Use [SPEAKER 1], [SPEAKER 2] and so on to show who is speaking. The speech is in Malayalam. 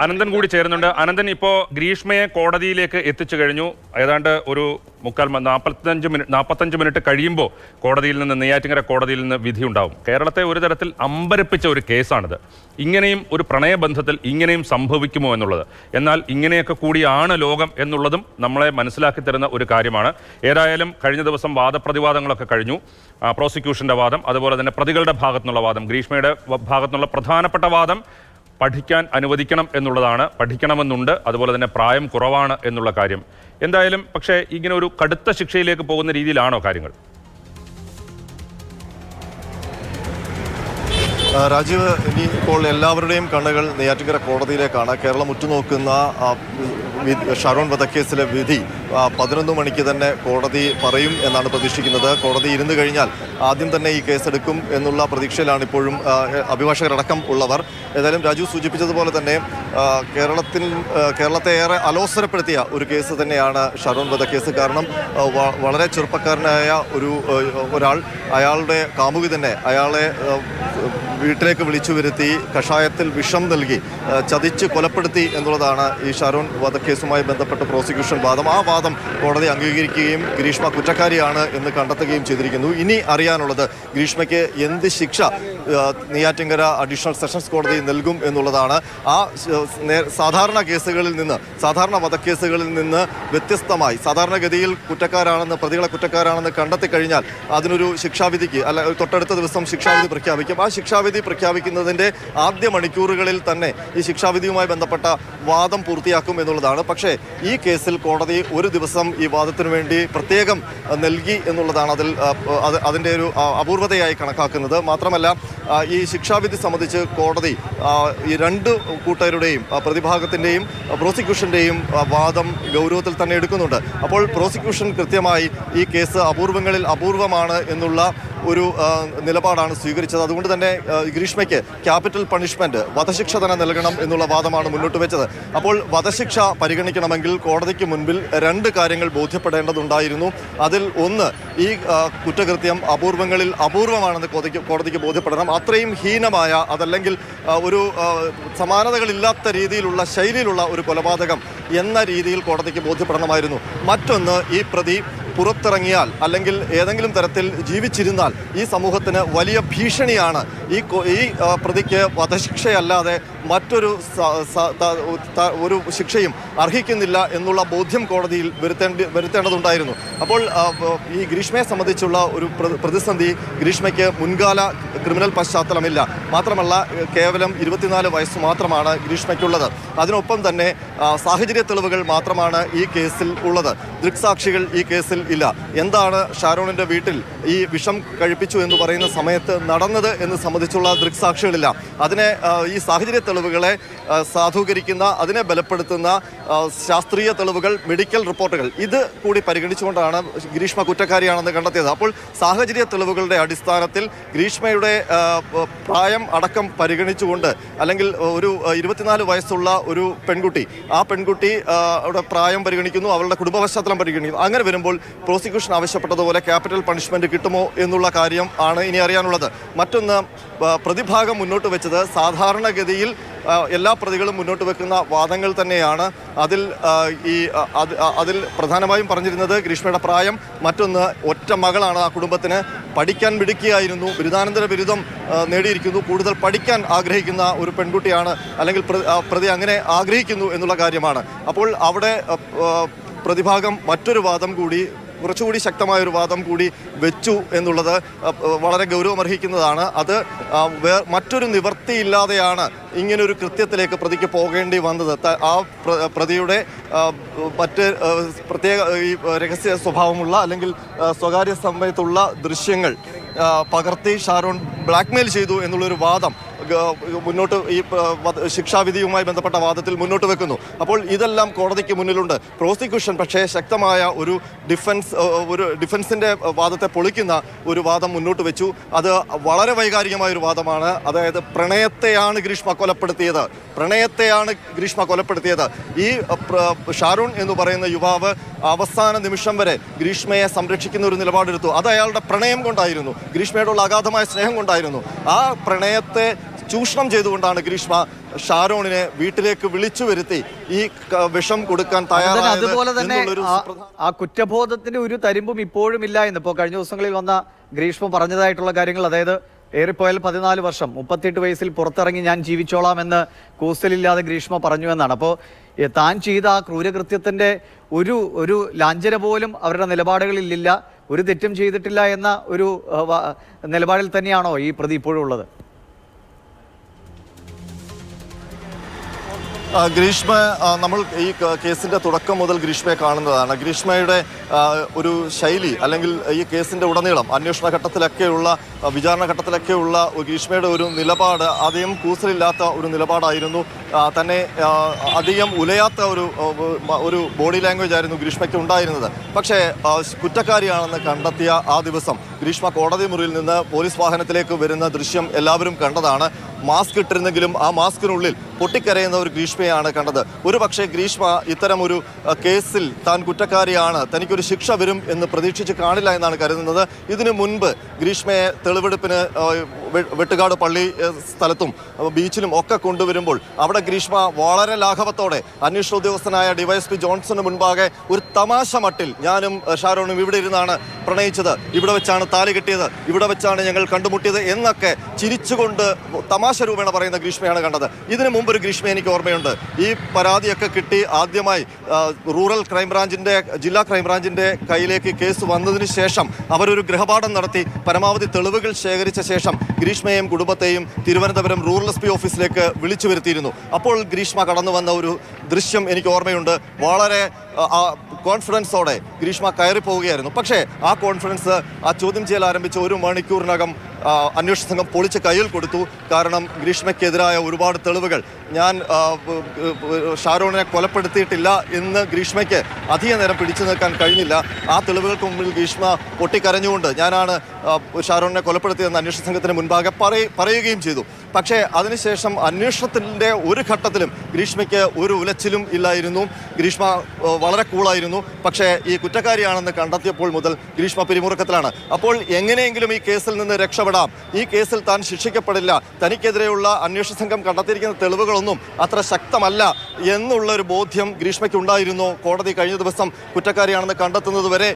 [SPEAKER 1] അനന്തൻ കൂടി ചേരുന്നുണ്ട്. അനന്തൻ ഇപ്പോ ഗ്രീഷ്മയെ കോടതിയിലേക്ക് എത്തിച്ചു കഴിഞ്ഞു. ഏതാണ്ട് ഒരു മുക്കാൽ നാൽപ്പത്തഞ്ച് മിനിറ്റ് നാൽപ്പത്തഞ്ച് മിനിറ്റ് കഴിയുമ്പോൾ കോടതിയിൽ നിന്ന് നെയ്യാറ്റിങ്കര കോടതിയിൽ നിന്ന് വിധി ഉണ്ടാവും. കേരളത്തെ ഒരു തരത്തിൽ അമ്പരപ്പിച്ച ഒരു കേസാണിത്. ഇങ്ങനെയും ഒരു പ്രണയബന്ധത്തിൽ ഇങ്ങനെയും സംഭവിക്കുമോ എന്നുള്ളത്. എന്നാൽ ഇങ്ങനെയൊക്കെ കൂടിയാണ് ലോകം എന്നുള്ളതും നമ്മളെ മനസ്സിലാക്കി തരുന്ന ഒരു കാര്യമാണ്. ഏതായാലും കഴിഞ്ഞ ദിവസം വാദപ്രതിവാദങ്ങളൊക്കെ കഴിഞ്ഞു. പ്രോസിക്യൂഷന്റെ വാദം അതുപോലെ തന്നെ പ്രതികളുടെ ഭാഗത്തുനിന്നുള്ള വാദം ഗ്രീഷ്മയുടെ ഭാഗത്തുനിന്നുള്ള പ്രധാനപ്പെട്ട വാദം പഠിക്കാൻ അനുവദിക്കണം എന്നുള്ളതാണ്. പഠിക്കണമെന്നുണ്ട്. അതുപോലെ തന്നെ പ്രായം കുറവാണ് എന്നുള്ള കാര്യം. എന്തായാലും പക്ഷേ ഇങ്ങനെ ഒരു കടുത്ത ശിക്ഷയിലേക്ക് പോകുന്ന രീതിയിലാണോ കാര്യങ്ങൾ?
[SPEAKER 2] രാജീവ് ഇനി ഇപ്പോൾ എല്ലാവരുടെയും കണ്ണുകൾ നെയ്യാറ്റിക്കര കോടതിയിലേക്കാണ്. കേരളം ഉറ്റുനോക്കുന്ന ഷാരോൺ വധക്കേസിലെ വിധി പതിനൊന്ന് മണിക്ക് തന്നെ കോടതി പറയും എന്നാണ് പ്രതീക്ഷിക്കുന്നത്. കോടതി ഇരുന്ന് കഴിഞ്ഞാൽ ആദ്യം തന്നെ ഈ കേസെടുക്കും എന്നുള്ള പ്രതീക്ഷയിലാണ് ഇപ്പോഴും അഭിഭാഷകരടക്കം ഉള്ളവർ. ഏതായാലും രാജു സൂചിപ്പിച്ചതുപോലെ തന്നെ കേരളത്തിൽ കേരളത്തെ ഏറെ അലോസരപ്പെടുത്തിയ ഒരു കേസ് തന്നെയാണ് ഷാരോൺ വധക്കേസ്. കാരണം വളരെ ചെറുപ്പക്കാരനായ ഒരു ഒരാൾ അയാളുടെ കാമുകി തന്നെ അയാളെ വീട്ടിലേക്ക് വിളിച്ചു വരുത്തി കഷായത്തിൽ വിഷം നൽകി ചതിച്ച് കൊലപ്പെടുത്തി എന്നുള്ളതാണ് ഈ ഷാരോൺ വധക്കേസുമായി ബന്ധപ്പെട്ട പ്രോസിക്യൂഷൻ വാദം. ആ വാദം കോടതി അംഗീകരിക്കുകയും ഗ്രീഷ്മ കുറ്റക്കാരിയാണ് എന്ന് കണ്ടെത്തുകയും ചെയ്തിരിക്കുന്നു. ഇനി അറിയാനുള്ളത് ഗ്രീഷ്മയ്ക്ക് എന്ത് ശിക്ഷ നെയ്യാറ്റിങ്കര അഡീഷണൽ സെഷൻസ് കോടതി നൽകും എന്നുള്ളതാണ്. ആ സാധാരണ കേസുകളിൽ നിന്ന് സാധാരണ വധക്കേസുകളിൽ നിന്ന് വ്യത്യസ്തമായി സാധാരണഗതിയിൽ കുറ്റക്കാരാണെന്ന് പ്രതികളെ കുറ്റക്കാരാണെന്ന് കണ്ടെത്തി കഴിഞ്ഞാൽ അതിനൊരു ശിക്ഷാവിധിക്ക് അല്ല തൊട്ടടുത്ത ദിവസം ശിക്ഷാവിധി പ്രഖ്യാപിക്കും. ആ ശിക്ഷാവിധി പ്രഖ്യാപിക്കുന്നതിന്റെ ആദ്യ മണിക്കൂറുകളിൽ തന്നെ ഈ ശിക്ഷാവിധിയുമായി ബന്ധപ്പെട്ട വാദം പൂർത്തിയാക്കും എന്നുള്ളതാണ്. പക്ഷേ ഈ കേസിൽ കോടതി ഒരു ദിവസം ഈ വാദത്തിനു വേണ്ടി പ്രത്യേകം നൽകി എന്നുള്ളതാണ് അതിൽ അതിന്റെ ഒരു അപൂർവതയായി കണക്കാക്കുന്നത്. മാത്രമല്ല ഈ ശിക്ഷാവിധി സംബന്ധിച്ച് കോടതി ഈ രണ്ട് കൂട്ടരുടെയും പ്രതിഭാഗത്തിന്റെയും പ്രോസിക്യൂഷന്റെയും വാദം ഗൗരവത്തിൽ തന്നെ എടുക്കുന്നുണ്ട്. അപ്പോൾ പ്രോസിക്യൂഷൻ കൃത്യമായി ഈ കേസ് അപൂർവങ്ങളിൽ അപൂർവമാണ് എന്നുള്ള ഒരു നിലപാടാണ് സ്വീകരിച്ചത്. അതുകൊണ്ട് തന്നെ ഗ്രീഷ്മയ്ക്ക് ക്യാപിറ്റൽ പണിഷ്മെന്റ് വധശിക്ഷ തന്നെ നൽകണം എന്നുള്ള വാദമാണ് മുന്നോട്ട് വെച്ചത്. അപ്പോൾ വധശിക്ഷ പരിഗണിക്കണമെങ്കിൽ കോടതിക്ക് മുൻപിൽ രണ്ട് കാര്യങ്ങൾ ബോധ്യപ്പെടേണ്ടതുണ്ടായിരുന്നു. അതിൽ ഒന്ന് ഈ കുറ്റകൃത്യം അപൂർവങ്ങളിൽ അപൂർവമാണെന്ന് കോടതിക്ക് കോടതിക്ക് ബോധ്യപ്പെടണം. അത്രയും ഹീനമായ അതല്ലെങ്കിൽ ഒരു സമാനതകളില്ലാത്ത രീതിയിലുള്ള ശൈലിയിലുള്ള ഒരു കൊലപാതകം എന്ന രീതിയിൽ കോടതിക്ക് ബോധ്യപ്പെടണമായിരുന്നു. മറ്റൊന്ന് ഈ പ്രതി പുറത്തിറങ്ങിയാൽ അല്ലെങ്കിൽ ഏതെങ്കിലും തരത്തിൽ ജീവിച്ചിരുന്നാൽ ഈ സമൂഹത്തിന് വലിയ ഭീഷണിയാണ്. ഈ ഈ പ്രതിക്ക് വധശിക്ഷയല്ലാതെ മറ്റൊരു ഒരു ശിക്ഷയും അർഹിക്കുന്നില്ല എന്നുള്ള ബോധ്യം കോടതിയിൽ വരുത്തേണ്ടി വരുത്തേണ്ടതുണ്ടായിരുന്നു. അപ്പോൾ ഈ ഗ്രീഷ്മയെ സംബന്ധിച്ചുള്ള ഒരു പ്ര- പ്രതിസന്ധി ഗ്രീഷ്മയ്ക്ക് മുൻകാല ക്രിമിനൽ പശ്ചാത്തലമില്ല. മാത്രമല്ല കേവലം ഇരുപത്തിനാല് വയസ്സ് മാത്രമാണ് ഗ്രീഷ്മയ്ക്കുള്ളത്. അതിനൊപ്പം തന്നെ സാഹചര്യ തെളിവുകൾ മാത്രമാണ് ഈ കേസിൽ ഉള്ളത്. ദൃക്സാക്ഷികൾ ഈ കേസിൽ ഇല്ല. എന്താണ് ഷാരോണിന്റെ വീട്ടിൽ ഈ വിഷം കഴിപ്പിച്ചു എന്ന് പറയുന്ന സമയത്ത് നടന്നത് എന്ന് സംബന്ധിച്ചുള്ള ദൃക്സാക്ഷികളില്ല. അതിനെ ഈ സാഹചര്യ തെളിവുകളെ സാധൂകരിക്കുന്ന അതിനെ ബലപ്പെടുത്തുന്ന ശാസ്ത്രീയ തെളിവുകൾ മെഡിക്കൽ റിപ്പോർട്ടുകൾ. ഇത് കൂടി പരിഗണിച്ചുകൊണ്ടാണ് ഗ്രീഷ്മ കുറ്റക്കാരിയാണെന്ന് കണ്ടെത്തിയത്. അപ്പോൾ സാഹചര്യ തെളിവുകളുടെ അടിസ്ഥാനത്തിൽ ഗ്രീഷ്മയുടെ പ്രായം അടക്കം പരിഗണിച്ചുകൊണ്ട് അല്ലെങ്കിൽ ഒരു ഇരുപത്തിനാല് വയസ്സുള്ള ഒരു പെൺകുട്ടി ആ പെൺകുട്ടി പ്രായം പരിഗണിക്കുന്നു അവളുടെ കുടുംബ പശ്ചാത്തലം പരിഗണിക്കുന്നു. അങ്ങനെ വരുമ്പോൾ പ്രോസിക്യൂഷൻ ആവശ്യപ്പെട്ടതുപോലെ ക്യാപിറ്റൽ പണിഷ്മെന്റ് കിട്ടുമോ എന്നുള്ള കാര്യം ആണ് ഇനി അറിയാനുള്ളത്. മറ്റൊന്ന് പ്രതിഭാഗം മുന്നോട്ട് വെച്ചത് സാധാരണഗതിയിൽ എല്ലാ പ്രതികളും മുന്നോട്ട് വെക്കുന്ന വാദങ്ങൾ തന്നെയാണ്. അതിൽ ഈ അതിൽ പ്രധാനമായും പറഞ്ഞിരുന്നത് ഗ്രീഷ്മയുടെ പ്രായം മറ്റൊന്ന് ഒറ്റ മകളാണ് ആ കുടുംബത്തിന്. പഠിക്കാൻ മിടുക്കിയായിരുന്നു. ബിരുദാനന്തര ബിരുദം നേടിയിരിക്കുന്നു. കൂടുതൽ പഠിക്കാൻ ആഗ്രഹിക്കുന്ന ഒരു പെൺകുട്ടിയാണ് അല്ലെങ്കിൽ പ്രതി അങ്ങനെ ആഗ്രഹിക്കുന്നു എന്നുള്ള കാര്യമാണ്. അപ്പോൾ അവിടെ പ്രതിഭാഗം മറ്റൊരു വാദം കൂടി കുറച്ചുകൂടി ശക്തമായ ഒരു വാദം കൂടി വെച്ചു എന്നുള്ളത് വളരെ ഗൗരവമർഹിക്കുന്നതാണ്. അത് മറ്റൊരു നിവൃത്തിയില്ലാതെയാണ് ഇങ്ങനൊരു കൃത്യത്തിലേക്ക് പ്രതിക്ക് പോകേണ്ടി വന്നത്. ആ പ്രതിയുടെ മറ്റ് പ്രത്യേക ഈ രഹസ്യ സ്വഭാവമുള്ള അല്ലെങ്കിൽ സ്വകാര്യ സമയത്തുള്ള ദൃശ്യങ്ങൾ പകർത്തി ഷാരോൺ ബ്ലാക്ക്മെയിൽ ചെയ്തു എന്നുള്ളൊരു വാദം മുന്നോട്ട് ഈ ശിക്ഷാവിധിയുമായി ബന്ധപ്പെട്ട വാദത്തിൽ മുന്നോട്ട് വെക്കുന്നു. അപ്പോൾ ഇതെല്ലാം കോടതിക്ക് മുന്നിലുണ്ട്. പ്രോസിക്യൂഷൻ പക്ഷേ ശക്തമായ ഒരു ഡിഫൻസ് ഒരു ഡിഫൻസിന്റെ വാദത്തെ പൊളിക്കുന്ന ഒരു വാദം മുന്നോട്ട് വെച്ചു. അത് വളരെ വൈകാരികമായ ഒരു വാദമാണ്. അതായത് പ്രണയത്തെയാണ് ഗ്രീഷ്മ കൊലപ്പെടുത്തിയത്. പ്രണയത്തെയാണ് ഗ്രീഷ്മ കൊലപ്പെടുത്തിയത്. ഈ ഷാരൂൺ എന്ന് പറയുന്ന യുവാവ് അവസാന നിമിഷം വരെ ഗ്രീഷ്മയെ സംരക്ഷിക്കുന്ന ഒരു നിലപാടെടുത്തു. അത് അയാളുടെ പ്രണയം കൊണ്ടായിരുന്നു. ഗ്രീഷ്മയോടുള്ള അഗാധമായ സ്നേഹം കൊണ്ടായിരുന്നു. ആ പ്രണയത്തെ ചൂഷണം ചെയ്തുകൊണ്ടാണ് ഗ്രീഷ്മ ഷാരോണിനെ വീട്ടിലേക്ക് വിളിച്ചു വരുത്തി ഈ വിഷം കൊടുക്കാൻ തയ്യാറായത്
[SPEAKER 3] അതുപോലെ തന്നെ ആ- കുറ്റബോധത്തിന്റെ ഒരു തരിമ്പും ഇപ്പോഴും ഇല്ല എന്ന്. ഇപ്പോൾ കഴിഞ്ഞ ദിവസങ്ങളിൽ വന്ന ഗ്രീഷ്മ പറഞ്ഞതായിട്ടുള്ള കാര്യങ്ങൾ അതായത് ഏറിപ്പോയാൽ പതിനാല് വർഷം മുപ്പത്തിയെട്ട് വയസ്സിൽ പുറത്തിറങ്ങി ഞാൻ ജീവിച്ചോളാം എന്ന് കൂസലില്ലാതെ ഗ്രീഷ്മ പറഞ്ഞു എന്നാണ്. അപ്പോൾ താൻ ചെയ്ത ആ ക്രൂരകൃത്യത്തിന്റെ ഒരു ഒരു ലാഞ്ചന പോലും അവരുടെ നിലപാടുകളിലില്ല ഒരു തെറ്റും ചെയ്തിട്ടില്ല എന്ന ഒരു നിലപാടിൽ തന്നെയാണോ ഈ പ്രതി ഇപ്പോഴും ഉള്ളത്?
[SPEAKER 2] ഗ്രീഷ്മ നമ്മൾ ഈ കേസിന്റെ തുടക്കം മുതൽ ഗ്രീഷ്മയെ കാണുന്നതാണ്. ഗ്രീഷ്മയുടെ ഒരു ശൈലി അല്ലെങ്കിൽ ഈ കേസിന്റെ ഉടനീളം അന്വേഷണ ഘട്ടത്തിലൊക്കെയുള്ള വിചാരണ ഘട്ടത്തിലൊക്കെയുള്ള ഗ്രീഷ്മയുടെ ഒരു നിലപാട് അധികം കൂസലില്ലാത്ത ഒരു നിലപാടായിരുന്നു. തന്നെ അധികം ഉലയാത്ത ഒരു ഒരു ബോഡി ലാംഗ്വേജ് ആയിരുന്നു ഗ്രീഷ്മയ്ക്ക് ഉണ്ടായിരുന്നത്. പക്ഷേ കുറ്റക്കാരിയാണെന്ന് കണ്ടെത്തിയ ആ ദിവസം ഗ്രീഷ്മ കോടതി മുറിയിൽ നിന്ന് പോലീസ് വാഹനത്തിലേക്ക് വരുന്ന ദൃശ്യം എല്ലാവരും കണ്ടതാണ്. മാസ്ക് ഇട്ടിരുന്നെങ്കിലും ആ മാസ്കിനുള്ളിൽ പൊട്ടിക്കരയുന്ന ഒരു ഗ്രീഷ്മയാണ് കണ്ടത്. ഒരു പക്ഷേ ഗ്രീഷ്മ ഇത്തരം ഒരു കേസിൽ താൻ കുറ്റക്കാരിയാണ് തനിക്കൊരു ശിക്ഷ വരും എന്ന് പ്രതീക്ഷിച്ച് കാണില്ല എന്നാണ് കരുതുന്നത്. ഇതിനു മുൻപ് ഗ്രീഷ്മയെ തെളിവെടുപ്പിന് വെട്ടുകാട് പള്ളി സ്ഥലത്തും ബീച്ചിലും ഒക്കെ കൊണ്ടുവരുമ്പോൾ അവിടെ ഗ്രീഷ്മ വളരെ ലാഘവത്തോടെ അന്വേഷണ ഉദ്യോഗസ്ഥനായ ഡിവൈഎസ്പി ജോൺസന് മുൻപാകെ ഒരു തമാശ മട്ടിൽ ഞാനും ഷാരോണും ഇവിടെ ഇരുന്നാണ് പ്രണയിച്ചത്. ഇവിടെ വെച്ചാണ് താലി കിട്ടിയത്. ഇവിടെ വെച്ചാണ് ഞങ്ങൾ കണ്ടുമുട്ടിയത് എന്നൊക്കെ ചിരിച്ചുകൊണ്ട് തമാശ രൂപേണ പറയുന്ന ഗ്രീഷ്മയാണ് കണ്ടത്. ഇതിനു മുമ്പ് ഒരു ഗ്രീഷ്മ എനിക്ക് ഓർമ്മയുണ്ട്. ഈ പരാതിയൊക്കെ കിട്ടി ആദ്യമായി റൂറൽ ക്രൈംബ്രാഞ്ചിന്റെ ജില്ലാ ക്രൈംബ്രാഞ്ചിന്റെ കയ്യിലേക്ക് കേസ് വന്നതിന് ശേഷം അവരൊരു ഗൃഹപാഠം നടത്തി പരമാവധി തെളിവുകൾ ശേഖരിച്ച ശേഷം ഗ്രീഷ്മയെയും കുടുംബത്തെയും തിരുവനന്തപുരം റൂറൽ എസ് പി ഓഫീസിലേക്ക് വിളിച്ചു വരുത്തിയിരുന്നു. അപ്പോൾ ഗ്രീഷ്മ കടന്നു വന്ന ഒരു ദൃശ്യം എനിക്ക് ഓർമ്മയുണ്ട്. വളരെ കോൺഫിഡൻസോടെ ഗ്രീഷ്മ കയറി പോവുകയായിരുന്നു. പക്ഷേ ആ കോൺഫിഡൻസ് ആ ചോദ്യം ചെയ്യൽ ആരംഭിച്ച ഒരു മണിക്കൂറിനകം അന്വേഷണ സംഘം പൊളിച്ച് കയ്യിൽ കൊടുത്തു. കാരണം ഗ്രീഷ്മയ്ക്കെതിരായ ഒരുപാട് തെളിവുകൾ. ഞാൻ ഷാരോണിനെ കൊലപ്പെടുത്തിയിട്ടില്ല എന്ന് ഗ്രീഷ്മയ്ക്ക് അധിക നേരം പിടിച്ചു നിൽക്കാൻ കഴിഞ്ഞില്ല. ആ തെളിവുകൾക്ക് മുമ്പിൽ ഗ്രീഷ്മ പൊട്ടിക്കരഞ്ഞുകൊണ്ട് ഞാനാണ് ഷാരോണിനെ കൊലപ്പെടുത്തിയതെന്ന് അന്വേഷണ സംഘത്തിന് മുൻപാകെ പറയുകയും ചെയ്തു. പക്ഷേ അതിനുശേഷം അന്വേഷണത്തിന്റെ ഒരു ഘട്ടത്തിലും ഗ്രീഷ്മയ്ക്ക് ഒരു ഉലച്ചിലും ഇല്ലായിരുന്നു. ഗ്രീഷ്മ വളരെ കൂളായിരുന്നു. പക്ഷേ ഈ കുറ്റക്കാരിയാണെന്ന് കണ്ടെത്തിയപ്പോൾ മുതൽ ഗ്രീഷ്മ പിരിമുറുക്കത്തിലാണ്. അപ്പോൾ എങ്ങനെയെങ്കിലും ഈ കേസിൽ നിന്ന് രക്ഷപ്പെടാം. ഈ കേസിൽ താൻ ശിക്ഷിക്കപ്പെടില്ല. തനിക്കെതിരെയുള്ള അന്വേഷണ സംഘം കണ്ടെത്തിയിരിക്കുന്ന തെളിവുകളൊന്നും അത്ര ശക്തമല്ല എന്നുള്ള ഒരു ബോധ്യം ഗ്രീഷ്മയ്ക്ക് ഉണ്ടായിരുന്നു കോടതി കഴിഞ്ഞ ദിവസം കുറ്റക്കാരിയാണെന്ന് കണ്ടെത്തുന്നത് വരെ